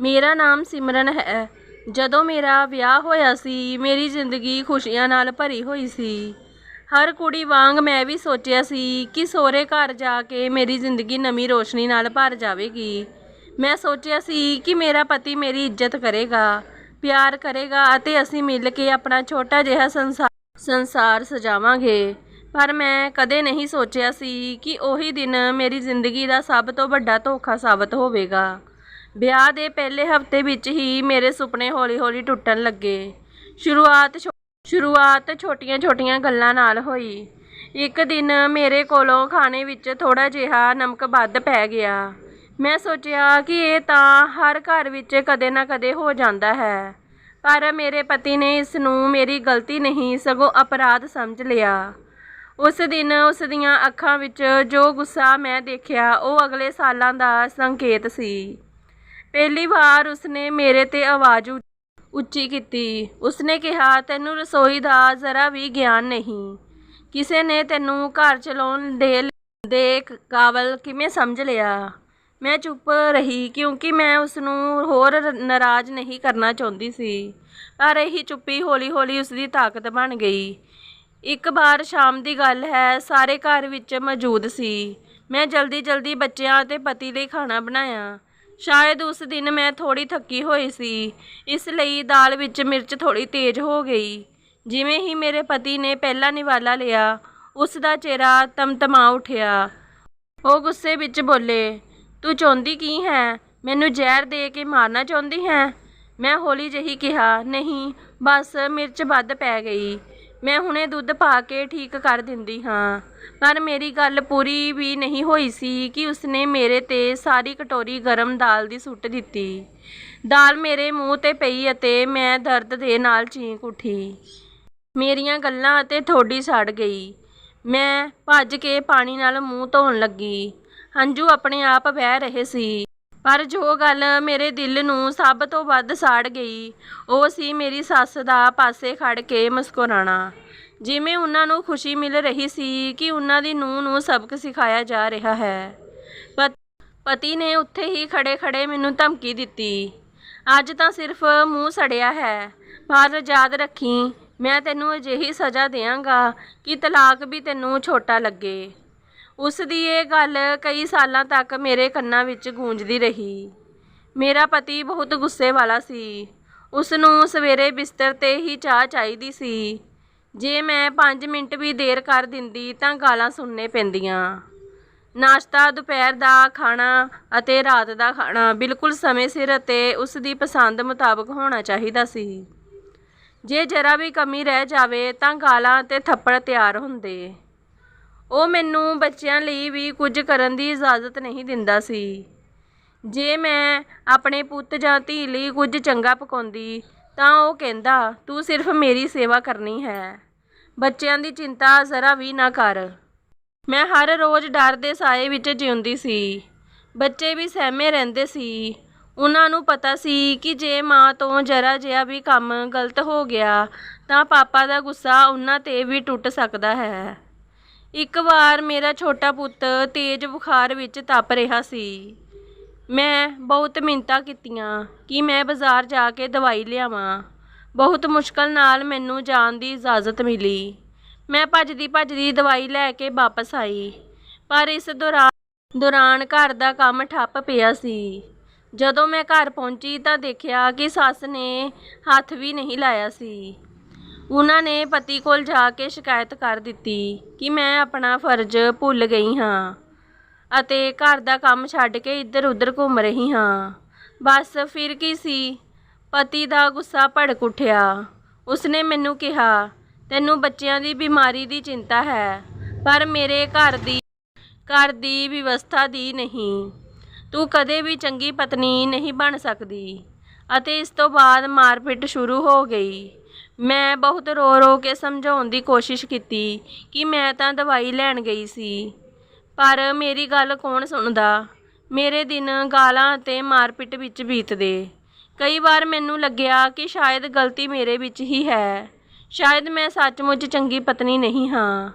ਮੇਰਾ ਨਾਮ ਸਿਮਰਨ ਹੈ। ਜਦੋਂ ਮੇਰਾ ਵਿਆਹ ਹੋਇਆ ਸੀ, ਮੇਰੀ ਜ਼ਿੰਦਗੀ ਖੁਸ਼ੀਆਂ ਨਾਲ ਭਰੀ ਹੋਈ ਸੀ। ਹਰ ਕੁੜੀ ਵਾਂਗ ਮੈਂ ਵੀ ਸੋਚਿਆ ਸੀ ਕਿ ਸਹੁਰੇ ਘਰ ਜਾ ਕੇ ਮੇਰੀ ਜ਼ਿੰਦਗੀ ਨਵੀਂ ਰੋਸ਼ਨੀ ਨਾਲ ਭਰ ਜਾਵੇਗੀ। ਮੈਂ ਸੋਚਿਆ ਸੀ ਕਿ ਮੇਰਾ ਪਤੀ ਮੇਰੀ ਇੱਜ਼ਤ ਕਰੇਗਾ, ਪਿਆਰ ਕਰੇਗਾ ਅਤੇ ਅਸੀਂ ਮਿਲ ਕੇ ਆਪਣਾ ਛੋਟਾ ਜਿਹਾ ਸੰਸਾਰ ਸੰਸਾਰ ਸਜਾਵਾਂਗੇ। ਪਰ ਮੈਂ ਕਦੇ ਨਹੀਂ ਸੋਚਿਆ ਸੀ ਕਿ ਉਹੀ ਦਿਨ ਮੇਰੀ ਜ਼ਿੰਦਗੀ ਦਾ ਸਭ ਤੋਂ ਵੱਡਾ ਧੋਖਾ ਸਾਬਤ ਹੋਵੇਗਾ। ਵਿਆਹ ਦੇ ਪਹਿਲੇ ਹਫ਼ਤੇ ਵਿੱਚ ਹੀ ਮੇਰੇ ਸੁਪਨੇ ਹੌਲੀ-ਹੌਲੀ ਟੁੱਟਣ ਲੱਗੇ। ਸ਼ੁਰੂਆਤ ਛੋ- ਸ਼ੁਰੂਆਤ ਛੋਟੀਆਂ-ਛੋਟੀਆਂ ਗੱਲਾਂ ਨਾਲ ਹੋਈ। ਇੱਕ ਦਿਨ ਮੇਰੇ ਕੋਲੋਂ ਖਾਣੇ ਵਿੱਚ ਥੋੜਾ ਜਿਹਾ ਨਮਕ ਵੱਧ ਪੈ ਗਿਆ। ਮੈਂ ਸੋਚਿਆ ਕਿ ਇਹ ਤਾਂ ਹਰ ਘਰ ਵਿੱਚ ਕਦੇ ਨਾ ਕਦੇ ਹੋ ਜਾਂਦਾ ਹੈ। ਪਰ ਮੇਰੇ ਪਤੀ ਨੇ ਇਸ ਨੂੰ ਮੇਰੀ ਗਲਤੀ ਨਹੀਂ, ਸਗੋਂ ਅਪਰਾਧ ਸਮਝ ਲਿਆ। ਉਸ ਦਿਨ ਉਸ ਦੀਆਂ ਅੱਖਾਂ ਵਿੱਚ ਜੋ ਗੁੱਸਾ ਮੈਂ ਦੇਖਿਆ, ਉਹ ਅਗਲੇ ਸਾਲਾਂ ਦਾ ਸੰਕੇਤ ਸੀ। ਪਹਿਲੀ ਵਾਰ ਉਸਨੇ ਮੇਰੇ ਤੇ ਆਵਾਜ਼ ਉ- ਉੱਚੀ ਕੀਤੀ। ਉਸਨੇ ਕਿਹਾ, ਤੈਨੂੰ ਰਸੋਈ ਦਾ ਜ਼ਰਾ ਵੀ ਗਿਆਨ ਨਹੀਂ। ਕਿਸੇ ਨੇ ਤੈਨੂੰ ਘਰ ਚਲਾਉਣ ਦੇ ਦੇ ਕਾਬਲ ਕਿਵੇਂ ਸਮਝ ਲਿਆ? ਮੈਂ ਚੁੱਪ ਰਹੀ, ਕਿਉਂਕਿ ਮੈਂ ਉਸ ਨੂੰ ਹੋਰ ਨਾਰਾਜ਼ ਨਹੀਂ ਕਰਨਾ ਚਾਹੁੰਦੀ ਸੀ। ਪਰ ਇਹੀ ਚੁੱਪੀ ਹੌਲੀ-ਹੌਲੀ ਉਸ ਦੀ ਤਾਕਤ ਬਣ ਗਈ। ਇੱਕ ਵਾਰ ਸ਼ਾਮ ਦੀ ਗੱਲ ਹੈ, ਸਾਰੇ ਘਰ ਵਿੱਚ ਮੌਜੂਦ ਸੀ। ਮੈਂ ਜਲਦੀ-ਜਲਦੀ ਬੱਚਿਆਂ ਅਤੇ ਪਤੀ ਲਈ ਖਾਣਾ ਬਣਾਇਆ। ਸ਼ਾਇਦ ਉਸ ਦਿਨ ਮੈਂ ਥੋੜੀ ਥੱਕੀ ਹੋਈ ਸੀ, ਇਸ ਲਈ ਦਾਲ ਵਿੱਚ ਮਿਰਚ ਥੋੜੀ ਤੇਜ਼ ਹੋ ਗਈ। ਜਿਵੇਂ ਹੀ ਮੇਰੇ ਪਤੀ ਨੇ ਪਹਿਲਾ ਨਿਵਾਲਾ ਲਿਆ, ਉਸ ਦਾ ਚਿਹਰਾ ਤਮਤਮਾ ਉੱਠਿਆ। ਉਹ ਗੁੱਸੇ ਵਿੱਚ ਬੋਲੇ, ਤੂੰ ਚਾਹੁੰਦੀ ਕੀ ਹੈ? ਮੈਨੂੰ ਜ਼ਹਿਰ ਦੇ ਕੇ ਮਾਰਨਾ ਚਾਹੁੰਦੀ ਹੈ? ਮੈਂ ਹੌਲੀ ਜਿਹੀ ਕਿਹਾ, ਨਹੀਂ, ਬਸ ਮਿਰਚ ਵੱਧ ਪੈ ਗਈ। ਮੈਂ ਹੁਣੇ ਦੁੱਧ ਪਾ ਕੇ ਠੀਕ ਕਰ ਦਿੰਦੀ ਹਾਂ। ਪਰ ਮੇਰੀ ਗੱਲ ਪੂਰੀ ਵੀ ਨਹੀਂ ਹੋਈ ਸੀ ਕਿ ਉਸਨੇ ਮੇਰੇ ਤੇ ਸਾਰੀ ਕਟੋਰੀ ਗਰਮ ਦਾਲ ਦੀ ਸੁੱਟ ਦਿੱਤੀ। ਦਾਲ ਮੇਰੇ ਮੂੰਹ ਤੇ ਪਈ ਅਤੇ ਮੈਂ ਦਰਦ ਦੇ ਨਾਲ ਚੀਂਕ ਉੱਠੀ। ਮੇਰੀਆਂ ਗੱਲਾਂ ਅਤੇ ਠੋਡੀ ਸੜ ਗਈ। ਮੈਂ ਭੱਜ ਕੇ ਪਾਣੀ ਨਾਲ ਮੂੰਹ ਧੋਣ ਲੱਗੀ। ਹੰਝੂ ਆਪਣੇ ਆਪ ਵਹਿ ਰਹੇ ਸੀ। ਪਰ ਜੋ ਗੱਲ ਮੇਰੇ ਦਿਲ ਨੂੰ ਸਭ ਤੋਂ ਵੱਧ ਸਾੜ ਗਈ, ਉਹ ਸੀ ਮੇਰੀ ਸੱਸ ਦਾ ਪਾਸੇ ਖੜ ਕੇ ਮੁਸਕਰਾਣਾ। ਜਿਵੇਂ ਉਹਨਾਂ ਨੂੰ ਖੁਸ਼ੀ ਮਿਲ ਰਹੀ ਸੀ ਕਿ ਉਹਨਾਂ ਦੀ ਨੂੰਹ ਨੂੰ ਸਬਕ ਸਿਖਾਇਆ ਜਾ ਰਿਹਾ ਹੈ। ਪਤੀ ਨੇ ਉੱਥੇ ਹੀ ਖੜੇ-ਖੜੇ ਮੈਨੂੰ ਧਮਕੀ ਦਿੱਤੀ। ਅੱਜ ਤਾਂ ਸਿਰਫ ਮੂੰਹ ਸੜਿਆ ਹੈ। ਪਰ ਯਾਦ ਰੱਖੀ, ਮੈਂ ਤੈਨੂੰ ਅਜਿਹੀ ਸਜ਼ਾ ਦੇਵਾਂਗਾ ਕਿ ਤਲਾਕ ਵੀ ਤੈਨੂੰ ਛੋਟਾ ਲੱਗੇ। ਉਸ ਦੀ ਇਹ ਗੱਲ ਕਈ ਸਾਲਾਂ ਤੱਕ ਮੇਰੇ ਕੰਨਾਂ ਵਿੱਚ ਗੂੰਜਦੀ ਰਹੀ। ਮੇਰਾ ਪਤੀ ਬਹੁਤ ਗੁੱਸੇ ਵਾਲਾ ਸੀ। ਉਸ ਨੂੰ ਸਵੇਰੇ ਬਿਸਤਰ ਤੇ ਹੀ ਚਾਹ ਚਾਹੀਦੀ ਸੀ। ਜੇ ਮੈਂ 5 ਮਿੰਟ ਵੀ ਦੇਰ ਕਰ ਦਿੰਦੀ ਤਾਂ ਗਾਲਾਂ ਸੁਣਨੇ ਪੈਂਦੀਆਂ। ਨਾਸ਼ਤਾ, ਦੁਪਹਿਰ ਦਾ ਖਾਣਾ ਅਤੇ ਰਾਤ ਦਾ ਖਾਣਾ ਬਿਲਕੁਲ ਸਮੇਂ ਸਿਰ ਅਤੇ ਉਸ ਦੀ ਪਸੰਦ ਮੁਤਾਬਕ ਹੋਣਾ ਚਾਹੀਦਾ ਸੀ। ਜੇ ਜਰਾ ਵੀ ਕਮੀ ਰਹਿ ਜਾਵੇ ਤਾਂ ਗਾਲਾਂ ਅਤੇ ਥੱਪੜ ਤਿਆਰ ਹੁੰਦੇ। ਉਹ ਮੈਨੂੰ ਬੱਚਿਆਂ ਲਈ ਵੀ ਕੁਝ ਕਰਨ ਦੀ ਇਜਾਜ਼ਤ ਨਹੀਂ ਦਿੰਦਾ ਸੀ। ਜੇ ਮੈਂ ਆਪਣੇ ਪੁੱਤ ਜਾਂ ਧੀ ਲਈ ਕੁਝ ਚੰਗਾ ਪਕਾਉਂਦੀ, ਤਾਂ ਉਹ ਕਹਿੰਦਾ, ਤੂੰ ਸਿਰਫ ਮੇਰੀ ਸੇਵਾ ਕਰਨੀ ਹੈ। ਬੱਚਿਆਂ ਦੀ ਚਿੰਤਾ ਜ਼ਰਾ ਵੀ ਨਾ ਕਰ। ਮੈਂ ਹਰ ਰੋਜ਼ ਡਰ ਦੇ ਸਾਏ ਵਿੱਚ ਜਿਉਂਦੀ ਸੀ। ਬੱਚੇ ਵੀ ਸਹਿਮੇ ਰਹਿੰਦੇ ਸੀ। ਉਹਨਾਂ ਨੂੰ ਪਤਾ ਸੀ ਕਿ ਜੇ ਮਾਂ ਤੋਂ ਜਰਾ ਜਿਹਾ ਵੀ ਕੰਮ ਗਲਤ ਹੋ ਗਿਆ, ਤਾਂ ਪਾਪਾ ਦਾ ਗੁੱਸਾ ਉਹਨਾਂ ਤੇ ਵੀ ਟੁੱਟ ਸਕਦਾ ਹੈ। ਇੱਕ ਵਾਰ ਮੇਰਾ ਛੋਟਾ ਪੁੱਤ ਤੇਜ਼ ਬੁਖਾਰ ਵਿੱਚ ਤਪ ਰਿਹਾ ਸੀ। ਮੈਂ ਬਹੁਤ ਮਿੰਨਤਾਂ ਕੀਤੀਆਂ ਕਿ ਮੈਂ ਬਾਜ਼ਾਰ ਜਾ ਕੇ ਦਵਾਈ ਲਿਆਵਾਂ। ਬਹੁਤ ਮੁਸ਼ਕਲ ਨਾਲ ਮੈਨੂੰ ਜਾਣ ਦੀ ਇਜਾਜ਼ਤ ਮਿਲੀ। ਮੈਂ ਭੱਜਦੀ ਭੱਜਦੀ ਦਵਾਈ ਲੈ ਕੇ ਵਾਪਸ ਆਈ। ਪਰ ਇਸ ਦੌਰਾਨ ਦੌਰਾਨ ਘਰ ਦਾ ਕੰਮ ਠੱਪ ਪਿਆ ਸੀ। ਜਦੋਂ ਮੈਂ ਘਰ ਪਹੁੰਚੀ ਤਾਂ ਦੇਖਿਆ ਕਿ ਸੱਸ ਨੇ ਹੱਥ ਵੀ ਨਹੀਂ ਲਾਇਆ ਸੀ। ਉਹਨਾਂ ਨੇ ਪਤੀ ਕੋਲ ਜਾ ਕੇ ਸ਼ਿਕਾਇਤ ਕਰ ਦਿੱਤੀ ਕਿ ਮੈਂ ਆਪਣਾ ਫਰਜ਼ ਭੁੱਲ ਗਈ ਹਾਂ ਅਤੇ ਘਰ ਦਾ ਕੰਮ ਛੱਡ ਕੇ ਇੱਧਰ ਉੱਧਰ ਘੁੰਮ ਰਹੀ ਹਾਂ। ਬਸ ਫਿਰ ਕੀ ਸੀ? ਪਤੀ ਦਾ ਗੁੱਸਾ ਭੜਕ ਉੱਠਿਆ। ਉਸਨੇ ਮੈਨੂੰ ਕਿਹਾ, ਤੈਨੂੰ ਬੱਚਿਆਂ ਦੀ ਬਿਮਾਰੀ ਦੀ ਚਿੰਤਾ ਹੈ, ਪਰ ਮੇਰੇ ਘਰ ਦੀ ਘਰ ਦੀ ਵਿਵਸਥਾ ਦੀ ਨਹੀਂ। ਤੂੰ ਕਦੇ ਵੀ ਚੰਗੀ ਪਤਨੀ ਨਹੀਂ ਬਣ ਸਕਦੀ। ਅਤੇ ਇਸ ਤੋਂ ਬਾਅਦ ਮਾਰਪੀਟ ਸ਼ੁਰੂ ਹੋ ਗਈ। ਮੈਂ ਬਹੁਤ ਰੋ ਰੋ ਕੇ ਸਮਝਾਉਣ ਦੀ ਕੋਸ਼ਿਸ਼ ਕੀਤੀ ਕਿ ਮੈਂ ਤਾਂ ਦਵਾਈ ਲੈਣ ਗਈ ਸੀ। ਪਰ ਮੇਰੀ ਗੱਲ ਕੌਣ ਸੁਣਦਾ? ਮੇਰੇ ਦਿਨ ਗਾਲਾਂ ਅਤੇ ਮਾਰਪੀਟ ਵਿੱਚ ਬੀਤਦੇ। ਕਈ ਵਾਰ ਮੈਨੂੰ ਲੱਗਿਆ ਕਿ ਸ਼ਾਇਦ ਗਲਤੀ ਮੇਰੇ ਵਿੱਚ ਹੀ ਹੈ। ਸ਼ਾਇਦ ਮੈਂ ਸੱਚਮੁੱਚ ਚੰਗੀ ਪਤਨੀ ਨਹੀਂ ਹਾਂ।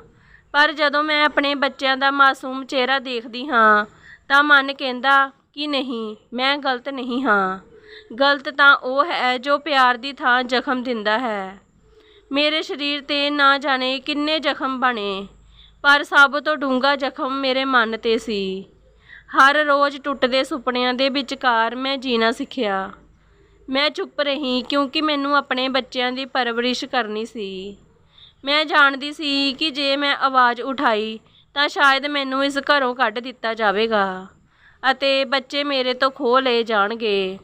ਪਰ ਜਦੋਂ ਮੈਂ ਆਪਣੇ ਬੱਚਿਆਂ ਦਾ ਮਾਸੂਮ ਚਿਹਰਾ ਦੇਖਦੀ ਹਾਂ ਤਾਂ ਮਨ ਕਹਿੰਦਾ ਕਿ ਨਹੀਂ, ਮੈਂ ਗਲਤ ਨਹੀਂ ਹਾਂ। ਗਲਤ ਤਾਂ ਉਹ ਹੈ ਜੋ ਪਿਆਰ ਦੀ ਥਾਂ ਜ਼ਖਮ ਦਿੰਦਾ ਹੈ। ਮੇਰੇ ਸਰੀਰ ਤੇ ਨਾ ਜਾਣੇ ਕਿੰਨੇ ਜ਼ਖਮ ਬਣੇ, ਪਰ ਸਭ ਤੋਂ ਡੂੰਘਾ ਜ਼ਖਮ ਮੇਰੇ ਮਨ ਤੇ ਸੀ। ਹਰ ਰੋਜ਼ ਟੁੱਟਦੇ ਸੁਪਨਿਆਂ ਦੇ ਵਿਚਕਾਰ ਮੈਂ ਜੀਣਾ ਸਿੱਖਿਆ। ਮੈਂ ਚੁੱਪ ਰਹੀ ਕਿਉਂਕਿ ਮੈਨੂੰ ਆਪਣੇ ਬੱਚਿਆਂ ਦੀ ਪਰਵਰਿਸ਼ ਕਰਨੀ ਸੀ। ਮੈਂ ਜਾਣਦੀ ਸੀ ਕਿ ਜੇ ਮੈਂ ਆਵਾਜ਼ ਉਠਾਈ ਤਾਂ ਸ਼ਾਇਦ ਮੈਨੂੰ ਇਸ ਘਰੋਂ ਕੱਢ ਦਿੱਤਾ ਜਾਵੇਗਾ ਅਤੇ ਬੱਚੇ ਮੇਰੇ ਤੋਂ ਖੋਹ ਲਏ ਜਾਣਗੇ।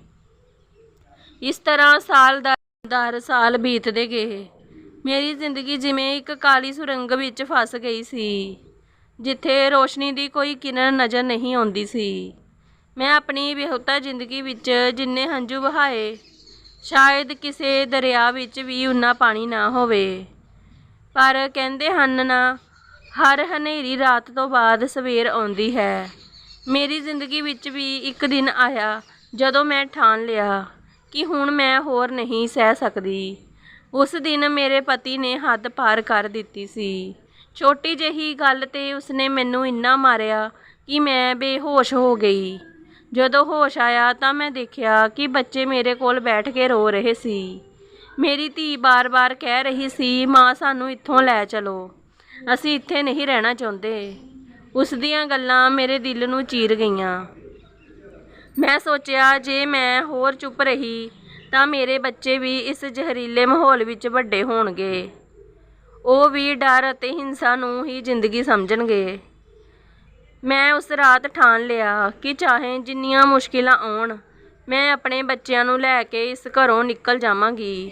ਇਸ ਤਰ੍ਹਾਂ ਸਾਲ ਦਰ ਦਰ ਸਾਲ ਬੀਤਦੇ ਗਏ। ਮੇਰੀ ਜ਼ਿੰਦਗੀ ਜਿਵੇਂ ਇੱਕ ਕਾਲੀ ਸੁਰੰਗ ਵਿੱਚ ਫਸ ਗਈ ਸੀ, ਜਿੱਥੇ ਰੋਸ਼ਨੀ ਦੀ ਕੋਈ ਕਿਰਨ ਨਜ਼ਰ ਨਹੀਂ ਆਉਂਦੀ ਸੀ। ਮੈਂ ਆਪਣੀ ਵਿਹੁਤਾ ਜ਼ਿੰਦਗੀ ਵਿੱਚ ਜਿੰਨੇ ਹੰਝੂ ਵਹਾਏ, ਸ਼ਾਇਦ ਕਿਸੇ ਦਰਿਆ ਵਿੱਚ ਵੀ ਉਨਾ ਪਾਣੀ ਨਾ ਹੋਵੇ। ਪਰ ਕਹਿੰਦੇ ਹਨ ਨਾ, ਹਰ ਹਨੇਰੀ ਰਾਤ ਤੋਂ ਬਾਅਦ ਸਵੇਰ ਆਉਂਦੀ ਹੈ। ਮੇਰੀ ਜ਼ਿੰਦਗੀ ਵਿੱਚ ਵੀ ਇੱਕ ਦਿਨ ਆਇਆ, ਜਦੋਂ ਮੈਂ ਠਾਣ ਲਿਆ। ਕਿ ਹੁਣ ਮੈਂ ਹੋਰ ਨਹੀਂ ਸਹਿ ਸਕਦੀ। ਉਸ ਦਿਨ ਮੇਰੇ ਪਤੀ ਨੇ ਹੱਦ ਪਾਰ ਕਰ ਦਿੱਤੀ ਸੀ। ਛੋਟੀ ਜਿਹੀ ਗੱਲ ਤੇ ਉਸਨੇ ਮੈਨੂੰ ਇੰਨਾ ਮਾਰਿਆ ਕਿ ਮੈਂ ਬੇਹੋਸ਼ ਹੋ ਗਈ। ਜਦੋਂ ਹੋਸ਼ ਆਇਆ ਤਾਂ ਮੈਂ ਦੇਖਿਆ ਕਿ ਬੱਚੇ ਮੇਰੇ ਕੋਲ ਬੈਠ ਕੇ ਰੋ ਰਹੇ ਸੀ। ਮੇਰੀ ਧੀ ਬਾਰ-ਬਾਰ ਕਹਿ ਰਹੀ ਸੀ, ਮਾਂ, ਸਾਨੂੰ ਇੱਥੋਂ ਲੈ ਚਲੋ। ਅਸੀਂ ਇੱਥੇ ਨਹੀਂ ਰਹਿਣਾ ਚਾਹੁੰਦੇ। ਉਸ ਦੀਆਂ ਗੱਲਾਂ ਮੇਰੇ ਦਿਲ ਨੂੰ ਚੀਰ ਗਈਆਂ। ਮੈਂ ਸੋਚਿਆ, ਜੇ ਮੈਂ ਹੋਰ ਚੁੱਪ ਰਹੀ, ਤਾਂ ਮੇਰੇ ਬੱਚੇ ਵੀ ਇਸ ਜ਼ਹਿਰੀਲੇ ਮਾਹੌਲ ਵਿੱਚ ਵੱਡੇ ਹੋਣਗੇ। ਉਹ ਵੀ ਡਰ ਅਤੇ ਹਿੰਸਾ ਨੂੰ ਹੀ ਜ਼ਿੰਦਗੀ ਸਮਝਣਗੇ। ਮੈਂ ਉਸ ਰਾਤ ਠਾਣ ਲਿਆ ਕਿ ਚਾਹੇ ਜਿੰਨੀਆਂ ਮੁਸ਼ਕਿਲਾਂ ਆਉਣ, ਮੈਂ ਆਪਣੇ ਬੱਚਿਆਂ ਨੂੰ ਲੈ ਕੇ ਇਸ ਘਰੋਂ ਨਿਕਲ ਜਾਵਾਂਗੀ।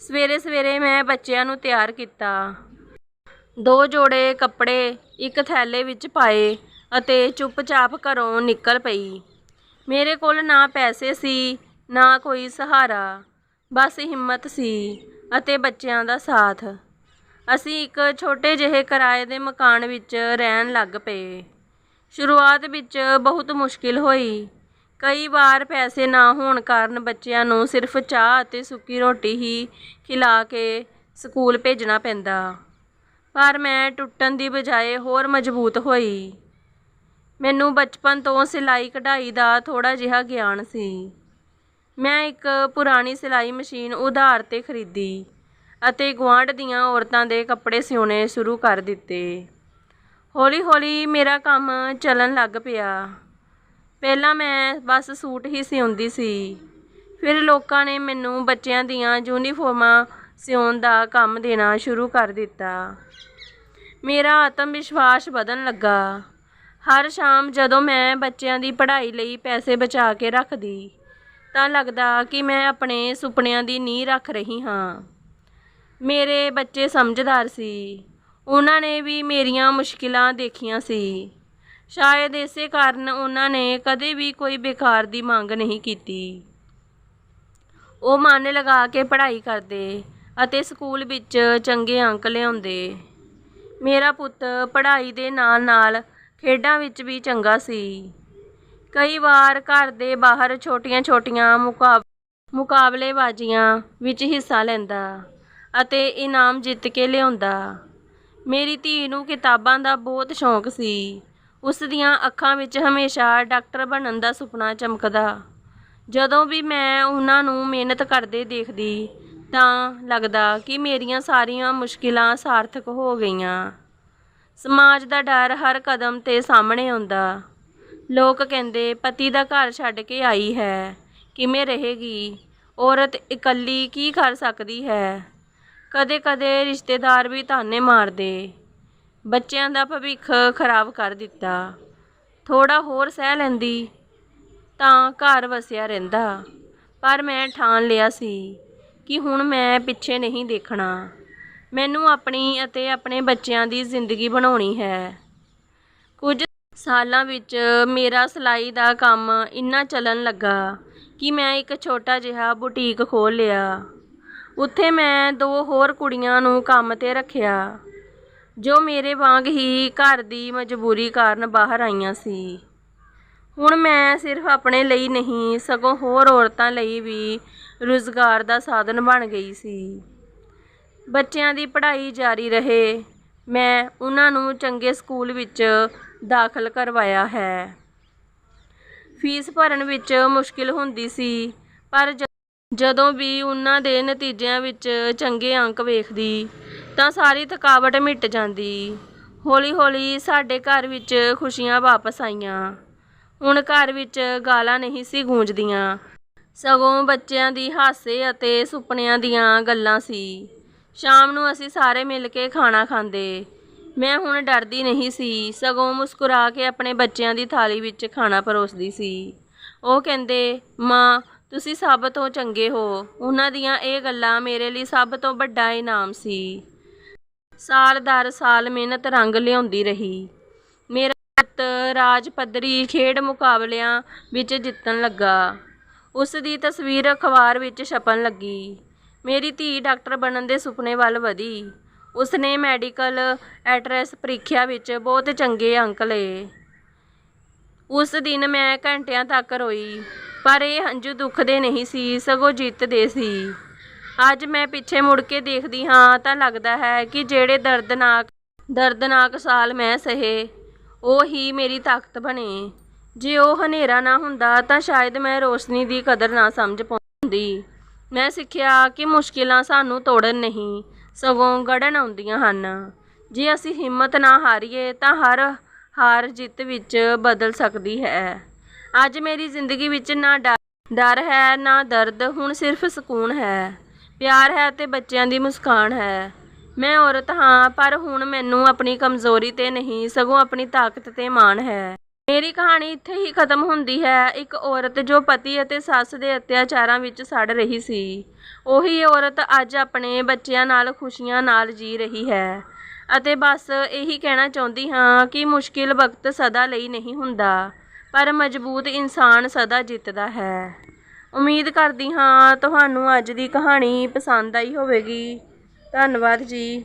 ਸਵੇਰੇ ਸਵੇਰੇ ਮੈਂ ਬੱਚਿਆਂ ਨੂੰ ਤਿਆਰ ਕੀਤਾ। ਦੋ ਜੋੜੇ ਕੱਪੜੇ ਇੱਕ ਥੈਲੇ ਵਿੱਚ ਪਾਏ ਅਤੇ ਚੁੱਪਚਾਪ ਘਰੋਂ ਨਿਕਲ ਪਈ। ਮੇਰੇ ਕੋਲ ਨਾ ਪੈਸੇ ਸੀ, ਨਾ ਕੋਈ ਸਹਾਰਾ, ਬਸ ਹਿੰਮਤ ਸੀ ਅਤੇ ਬੱਚਿਆਂ ਦਾ ਸਾਥ। ਅਸੀਂ ਇੱਕ ਛੋਟੇ ਜਿਹੇ ਕਿਰਾਏ ਦੇ ਮਕਾਨ ਵਿੱਚ ਰਹਿਣ ਲੱਗ ਪਏ। ਸ਼ੁਰੂਆਤ ਵਿੱਚ ਬਹੁਤ ਮੁਸ਼ਕਿਲ ਹੋਈ। ਕਈ ਵਾਰ ਪੈਸੇ ਨਾ ਹੋਣ ਕਾਰਨ ਬੱਚਿਆਂ ਨੂੰ ਸਿਰਫ ਚਾਹ ਅਤੇ ਸੁੱਕੀ ਰੋਟੀ ਹੀ ਖਿਲਾ ਕੇ ਸਕੂਲ ਭੇਜਣਾ ਪੈਂਦਾ। ਪਰ ਮੈਂ ਟੁੱਟਣ ਦੀ ਬਜਾਏ ਹੋਰ ਮਜ਼ਬੂਤ ਹੋਈ। ਮੈਨੂੰ ਬਚਪਨ ਤੋਂ ਸਿਲਾਈ ਕਢਾਈ ਦਾ ਥੋੜ੍ਹਾ ਜਿਹਾ ਗਿਆਨ ਸੀ। ਮੈਂ ਇੱਕ ਪੁਰਾਣੀ ਸਿਲਾਈ ਮਸ਼ੀਨ ਉਧਾਰ ਤੇ ਖਰੀਦੀ ਅਤੇ ਗੁਆਂਢ ਦੀਆਂ ਔਰਤਾਂ ਦੇ ਕੱਪੜੇ ਸਿਉਣੇ ਸ਼ੁਰੂ ਕਰ ਦਿੱਤੇ। ਹੌਲੀ-ਹੌਲੀ ਮੇਰਾ ਕੰਮ ਚੱਲਣ ਲੱਗ ਪਿਆ। ਪਹਿਲਾਂ ਮੈਂ ਬਸ ਸੂਟ ਹੀ ਸਿਉਂਦੀ ਸੀ। ਫਿਰ ਲੋਕਾਂ ਨੇ ਮੈਨੂੰ ਬੱਚਿਆਂ ਦੀਆਂ ਯੂਨੀਫਾਰਮਾਂ ਸਿਉਣ ਦਾ ਕੰਮ ਦੇਣਾ ਸ਼ੁਰੂ ਕਰ ਦਿੱਤਾ। ਮੇਰਾ ਆਤਮ ਵਿਸ਼ਵਾਸ ਵਧਣ ਲੱਗਾ। ਹਰ ਸ਼ਾਮ ਜਦੋਂ ਮੈਂ ਬੱਚਿਆਂ ਦੀ ਪੜ੍ਹਾਈ ਲਈ ਪੈਸੇ ਬਚਾ ਕੇ ਰੱਖਦੀ, ਤਾਂ ਲੱਗਦਾ ਕਿ ਮੈਂ ਆਪਣੇ ਸੁਪਨਿਆਂ ਦੀ ਨੀਂਹ ਰੱਖ ਰਹੀ ਹਾਂ। ਮੇਰੇ ਬੱਚੇ ਸਮਝਦਾਰ ਸੀ। ਉਹਨਾਂ ਨੇ ਵੀ ਮੇਰੀਆਂ ਮੁਸ਼ਕਿਲਾਂ ਦੇਖੀਆਂ ਸੀ। ਸ਼ਾਇਦ ਇਸੇ ਕਾਰਨ ਉਹਨਾਂ ਨੇ ਕਦੇ ਵੀ ਕੋਈ ਬੇਕਾਰ ਦੀ ਮੰਗ ਨਹੀਂ ਕੀਤੀ। ਉਹ ਮਨ ਲਗਾ ਕੇ ਪੜ੍ਹਾਈ ਕਰਦੇ ਅਤੇ ਸਕੂਲ ਵਿੱਚ ਚੰਗੇ ਅੰਕ ਲਿਆਉਂਦੇ। ਮੇਰਾ ਪੁੱਤ ਪੜ੍ਹਾਈ ਦੇ ਨਾਲ-ਨਾਲ ਖੇਡਾਂ ਵਿੱਚ ਵੀ ਚੰਗਾ ਸੀ। ਕਈ ਵਾਰ ਘਰ ਦੇ ਬਾਹਰ ਛੋਟੀਆਂ-ਛੋਟੀਆਂ ਮੁਕਾਬ ਮੁਕਾਬਲੇਬਾਜ਼ੀਆਂ ਵਿੱਚ ਹਿੱਸਾ ਲੈਂਦਾ ਅਤੇ ਇਨਾਮ ਜਿੱਤ ਕੇ ਲਿਆਉਂਦਾ। ਮੇਰੀ ਧੀ ਨੂੰ ਕਿਤਾਬਾਂ ਦਾ ਬਹੁਤ ਸ਼ੌਂਕ ਸੀ। ਉਸ ਦੀਆਂ ਅੱਖਾਂ ਵਿੱਚ ਹਮੇਸ਼ਾ ਡਾਕਟਰ ਬਣਨ ਦਾ ਸੁਪਨਾ ਚਮਕਦਾ। ਜਦੋਂ ਵੀ ਮੈਂ ਉਹਨਾਂ ਨੂੰ ਮਿਹਨਤ ਕਰਦੇ ਦੇਖਦੀ ਤਾਂ ਲੱਗਦਾ ਕਿ ਮੇਰੀਆਂ ਸਾਰੀਆਂ ਮੁਸ਼ਕਿਲਾਂ ਸਾਰਥਕ ਹੋ ਗਈਆਂ। ਸਮਾਜ ਦਾ ਡਰ ਹਰ ਕਦਮ ਤੇ ਸਾਹਮਣੇ ਆਉਂਦਾ। ਲੋਕ ਕਹਿੰਦੇ, ਪਤੀ ਦਾ ਘਰ ਛੱਡ ਕੇ ਆਈ ਹੈ। ਕਿਵੇਂ ਰਹੇਗੀ? ਔਰਤ ਇਕੱਲੀ ਕੀ ਕਰ ਸਕਦੀ ਹੈ? ਕਦੇ-ਕਦੇ ਰਿਸ਼ਤੇਦਾਰ ਵੀ ਤਾਨੇ ਮਾਰਦੇ। ਬੱਚਿਆਂ ਦਾ ਭਵਿੱਖ ਖਰਾਬ ਕਰ ਦਿੱਤਾ। ਥੋੜਾ ਹੋਰ ਸਹਿ ਲੈਂਦੀ, ਤਾਂ ਘਰ ਵਸਿਆ ਰਹਿੰਦਾ। ਪਰ ਮੈਂ ਠਾਣ ਲਿਆ ਸੀ ਕਿ ਹੁਣ ਮੈਂ ਪਿੱਛੇ ਨਹੀਂ ਦੇਖਣਾ। ਮੈਨੂੰ ਆਪਣੀ ਅਤੇ ਆਪਣੇ ਬੱਚਿਆਂ ਦੀ ਜ਼ਿੰਦਗੀ ਬਣਾਉਣੀ ਹੈ। ਕੁਝ ਸਾਲਾਂ ਵਿੱਚ ਮੇਰਾ ਸਿਲਾਈ ਦਾ ਕੰਮ ਇੰਨਾ ਚੱਲਣ ਲੱਗਾ ਕਿ ਮੈਂ ਇੱਕ ਛੋਟਾ ਜਿਹਾ ਬੁਟੀਕ ਖੋਲ੍ਹ ਲਿਆ। ਉੱਥੇ ਮੈਂ ਦੋ ਹੋਰ ਕੁੜੀਆਂ ਨੂੰ ਕੰਮ ਤੇ ਰੱਖਿਆ, ਜੋ ਮੇਰੇ ਵਾਂਗ ਹੀ ਘਰ ਦੀ ਮਜਬੂਰੀ ਕਾਰਨ ਬਾਹਰ ਆਈਆਂ ਸੀ। ਹੁਣ ਮੈਂ ਸਿਰਫ ਆਪਣੇ ਲਈ ਨਹੀਂ, ਸਗੋਂ ਹੋਰ ਔਰਤਾਂ ਲਈ ਵੀ ਰੁਜ਼ਗਾਰ ਦਾ ਸਾਧਨ ਬਣ ਗਈ ਸੀ। ਬੱਚਿਆਂ ਦੀ ਪੜ੍ਹਾਈ ਜਾਰੀ ਰਹੇ। ਮੈਂ ਉਹਨਾਂ ਨੂੰ ਚੰਗੇ ਸਕੂਲ ਵਿੱਚ ਦਾਖਲ ਕਰਵਾਇਆ ਹੈ। ਫੀਸ ਭਰਨ ਵਿੱਚ ਮੁਸ਼ਕਿਲ ਹੁੰਦੀ ਸੀ, ਪਰ ਜਦੋਂ ਵੀ ਉਹਨਾਂ ਦੇ ਨਤੀਜਿਆਂ ਵਿੱਚ ਚੰਗੇ ਅੰਕ ਵੇਖਦੀ, ਤਾਂ ਸਾਰੀ ਥਕਾਵਟ ਮਿਟ ਜਾਂਦੀ। ਹੌਲੀ-ਹੌਲੀ ਸਾਡੇ ਘਰ ਵਿੱਚ ਖੁਸ਼ੀਆਂ ਵਾਪਸ ਆਈਆਂ। ਹੁਣ ਘਰ ਵਿੱਚ ਗਾਲਾਂ ਨਹੀਂ ਸੀ ਗੂੰਜਦੀਆਂ। ਸਗੋਂ ਬੱਚਿਆਂ ਦੀ ਹਾਸੇ ਅਤੇ ਸੁਪਨਿਆਂ ਦੀਆਂ ਗੱਲਾਂ ਸੀ। ਸ਼ਾਮ ਨੂੰ ਅਸੀਂ ਸਾਰੇ ਮਿਲ ਕੇ ਖਾਣਾ ਖਾਂਦੇ। ਮੈਂ ਹੁਣ ਡਰਦੀ ਨਹੀਂ ਸੀ। ਸਗੋਂ ਮੁਸਕਰਾ ਕੇ ਆਪਣੇ ਬੱਚਿਆਂ ਦੀ ਥਾਲੀ ਵਿੱਚ ਖਾਣਾ ਪਰੋਸਦੀ ਸੀ। ਉਹ ਕਹਿੰਦੇ, ਮਾਂ, ਤੁਸੀਂ ਸਭ ਤੋਂ ਚੰਗੇ ਹੋ। ਉਹਨਾਂ ਦੀਆਂ ਇਹ ਗੱਲਾਂ ਮੇਰੇ ਲਈ ਸਭ ਤੋਂ ਵੱਡਾ ਇਨਾਮ ਸੀ। ਸਾਲ ਦਰ ਸਾਲ ਮਿਹਨਤ ਰੰਗ ਲਿਆਉਂਦੀ ਰਹੀ। ਮੇਰਾ ਪੁੱਤ ਰਾਜ ਪੱਧਰੀ ਖੇਡ ਮੁਕਾਬਲਿਆਂ ਵਿੱਚ ਜਿੱਤਣ ਲੱਗਾ। ਉਸ ਦੀ ਤਸਵੀਰ ਅਖਬਾਰ ਵਿੱਚ ਛਪਣ ਲੱਗੀ। ਮੇਰੀ ਧੀ ਡਾਕਟਰ ਬਣਨ ਦੇ ਸੁਪਨੇ ਵੱਲ ਵਧੀ। ਉਸਨੇ ਮੈਡੀਕਲ ਐਂਟਰੈਂਸ ਪ੍ਰੀਖਿਆ ਵਿੱਚ ਬਹੁਤ ਚੰਗੇ ਅੰਕ ਲਏ। ਉਸ ਦਿਨ ਮੈਂ ਘੰਟਿਆਂ ਤੱਕ ਰੋਈ, ਪਰ ਇਹ ਹੰਝੂ ਦੁੱਖ ਦੇ ਨਹੀਂ ਸੀ, ਸਗੋਂ ਜਿੱਤ ਦੇ ਸੀ। ਅੱਜ ਮੈਂ ਪਿੱਛੇ ਮੁੜ ਕੇ ਦੇਖਦੀ ਹਾਂ, ਤਾਂ ਲੱਗਦਾ ਹੈ ਕਿ ਜਿਹੜੇ ਦਰਦਨਾਕ ਦਰਦਨਾਕ ਸਾਲ ਮੈਂ ਸਹੇ, ਉਹ ਹੀ ਮੇਰੀ ਤਾਕਤ ਬਣੇ। ਜੇ ਉਹ ਹਨੇਰਾ ਨਾ ਹੁੰਦਾ, ਤਾਂ ਸ਼ਾਇਦ ਮੈਂ ਰੋਸ਼ਨੀ ਦੀ ਕਦਰ ਨਾ ਸਮਝ ਪਾਉਂਦੀ। ਮੈਂ ਸਿੱਖਿਆ ਕਿ ਮੁਸ਼ਕਿਲਾਂ ਸਾਨੂੰ ਤੋੜਨ ਨਹੀਂ, ਸਗੋਂ ਗੜਨ ਆਉਂਦੀਆਂ ਹਨ। ਜੇ ਅਸੀਂ ਹਿੰਮਤ ਨਾ ਹਾਰੀਏ, ਤਾਂ ਹਰ ਹਾਰ ਜਿੱਤ ਵਿੱਚ ਬਦਲ ਸਕਦੀ ਹੈ। ਅੱਜ ਮੇਰੀ ਜ਼ਿੰਦਗੀ ਵਿੱਚ ਨਾ ਡਰ ਡਰ ਹੈ, ਨਾ ਦਰਦ, ਹੁਣ ਸਿਰਫ ਸਕੂਨ ਹੈ। ਪਿਆਰ ਹੈ ਤੇ ਬੱਚਿਆਂ ਦੀ ਮੁਸਕਾਨ ਹੈ। ਮੈਂ ਔਰਤ ਹਾਂ, ਪਰ ਹੁਣ ਮੈਨੂੰ ਆਪਣੀ ਕਮਜ਼ੋਰੀ ਤੇ ਨਹੀਂ, ਸਗੋਂ ਆਪਣੀ ਤਾਕਤ ਤੇ ਮਾਣ ਹੈ। ਮੇਰੀ ਕਹਾਣੀ ਇੱਥੇ ਹੀ ਖਤਮ ਹੁੰਦੀ ਹੈ। ਇੱਕ ਔਰਤ ਜੋ ਪਤੀ ਅਤੇ ਸੱਸ ਦੇ ਅਤਿਆਚਾਰਾਂ ਵਿੱਚ ਸੜ ਰਹੀ ਸੀ, ਉਹੀ ਔਰਤ ਅੱਜ ਆਪਣੇ ਬੱਚਿਆਂ ਨਾਲ ਖੁਸ਼ੀਆਂ ਨਾਲ ਜੀ ਰਹੀ ਹੈ। ਅਤੇ ਬਸ ਇਹੀ ਕਹਿਣਾ ਚਾਹੁੰਦੀ ਹਾਂ ਕਿ ਮੁਸ਼ਕਿਲ ਵਕਤ ਸਦਾ ਲਈ ਨਹੀਂ ਹੁੰਦਾ, ਪਰ ਮਜ਼ਬੂਤ ਇਨਸਾਨ ਸਦਾ ਜਿੱਤਦਾ ਹੈ। ਉਮੀਦ ਕਰਦੀ ਹਾਂ ਤੁਹਾਨੂੰ ਅੱਜ ਦੀ ਕਹਾਣੀ ਪਸੰਦ ਆਈ ਹੋਵੇਗੀ। ਧੰਨਵਾਦ ਜੀ।